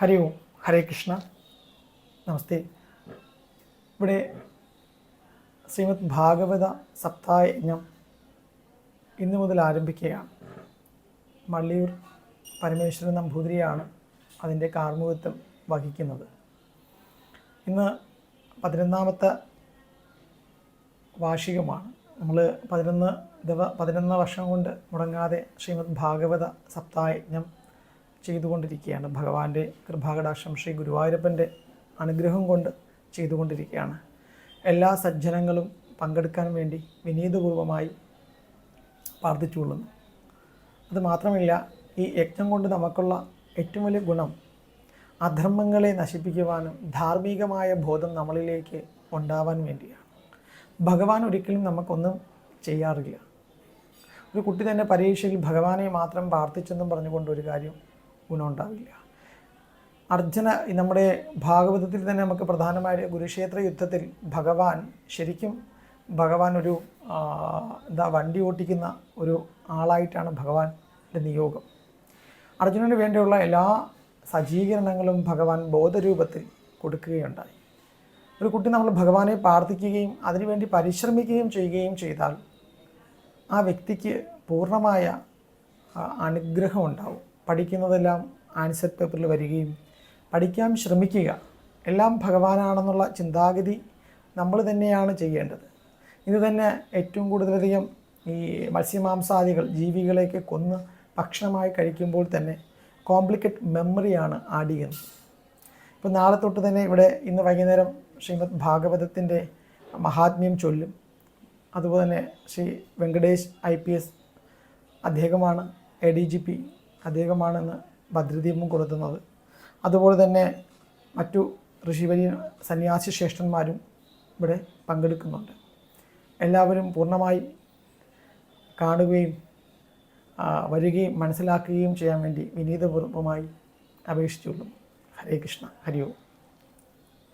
ഹരി ഓം ഹരേ കൃഷ്ണ. നമസ്തേ. ഇവിടെ ശ്രീമദ് ഭാഗവത സപ്തായജ്ഞം ഇന്ന് മുതൽ ആരംഭിക്കുകയാണ്. മള്ളിയൂർ പരമേശ്വരൻ നമ്പൂതിരിയാണ് അതിന്റെ കാർമ്മികത്വം വഹിക്കുന്നത്. ഇന്ന് പതിനൊന്നാമത്തെ വാർഷികമാണ്. നമ്മൾ പതിനൊന്ന് ദിവ പതിനൊന്ന് വർഷം കൊണ്ട് മുടങ്ങാതെ ശ്രീമദ് ഭാഗവത സപ്തായജ്ഞം ചെയ്തുകൊണ്ടിരിക്കുകയാണ്. ഭഗവാന്റെ കൃപാകടാക്ഷം ശ്രീ ഗുരുവായൂരപ്പന്റെ അനുഗ്രഹം കൊണ്ട് ചെയ്തുകൊണ്ടിരിക്കുകയാണ്. എല്ലാ സജ്ജനങ്ങളും പങ്കെടുക്കാൻ വേണ്ടി വിനീതപൂർവമായി പ്രാർത്ഥിച്ചുകൊള്ളുന്നു അത് മാത്രമല്ല ഈ യജ്ഞം കൊണ്ട് നമുക്കുള്ള ഏറ്റവും വലിയ ഗുണം അധർമ്മങ്ങളെ നശിപ്പിക്കുവാനും ധാർമ്മികമായ ബോധം നമ്മളിലേക്ക് ഉണ്ടാവാൻ വേണ്ടിയാണ്. ഭഗവാൻ ഒരിക്കലും നമുക്കൊന്നും ചെയ്യാറില്ല. ഒരു കുട്ടി തന്നെ പരീക്ഷയിൽ ഭഗവാനെ മാത്രം പ്രാർത്ഥിച്ചെന്നും പറഞ്ഞുകൊണ്ട് ഒരു കാര്യം ഗുണമുണ്ടാവില്ല. അർജുന നമ്മുടെ ഭാഗവതത്തിൽ തന്നെ നമുക്ക് പ്രധാനമായ കുരുക്ഷേത്ര യുദ്ധത്തിൽ ഭഗവാൻ ശരിക്കും ഭഗവാൻ ഒരു എന്താ വണ്ടി ഓട്ടിക്കുന്ന ഒരു ആളായിട്ടാണ് ഭഗവാന്റെ നിയോഗം. അർജുനന് വേണ്ടിയുള്ള എല്ലാ സജ്ജീകരണങ്ങളും ഭഗവാൻ ബോധരൂപത്തിൽ കൊടുക്കുകയുണ്ടായി. ഒരു കുട്ടി നമ്മൾ ഭഗവാനെ പ്രാർത്ഥിക്കുകയും അതിനുവേണ്ടി പരിശ്രമിക്കുകയും ചെയ്യുകയും ചെയ്താൽ ആ വ്യക്തിക്ക് പൂർണമായ അനുഗ്രഹം ഉണ്ടാവും. പഠിക്കുന്നതെല്ലാം ആൻസർ പേപ്പറിൽ വരികയും പഠിക്കാൻ ശ്രമിക്കുക. എല്ലാം ഭഗവാനാണെന്നുള്ള ചിന്താഗതി നമ്മൾ തന്നെയാണ് ചെയ്യേണ്ടത്. ഇത് തന്നെ ഏറ്റവും കൂടുതലധികം ഈ മത്സ്യമാംസാദികൾ ജീവികളെയൊക്കെ കൊന്ന് ഭക്ഷണമായി കഴിക്കുമ്പോൾ തന്നെ കോംപ്ലിക്കേറ്റ് മെമ്മറിയാണ് ആഡ് ചെയ്യുന്നത് ഇപ്പോൾ നാളെ തൊട്ട് തന്നെ ഇവിടെ ഇന്ന് വൈകുന്നേരം ശ്രീമദ് ഭാഗവതത്തിന്റെ മഹാത്മ്യം ചൊല്ലും. അതുപോലെ തന്നെ Shri Venkatesh I P S അദ്ദേഹമാണ് എ ഡി ജി പി അദ്ദേഹമാണെന്ന് ഭദ്രദീപം കൊളുത്തുന്നത്. അതുപോലെ തന്നെ മറ്റു ഋഷിവര്യ സന്യാസി ശ്രേഷ്ഠന്മാരും ഇവിടെ പങ്കെടുക്കുന്നുണ്ട്. എല്ലാവരും പൂർണമായി കാണുകയും വരികയും മനസ്സിലാക്കുകയും ചെയ്യാൻ വേണ്ടി വിനീതപൂർവമായി അപേക്ഷിച്ചുള്ളൂ. ഹരേ കൃഷ്ണ. ഹരി ഓം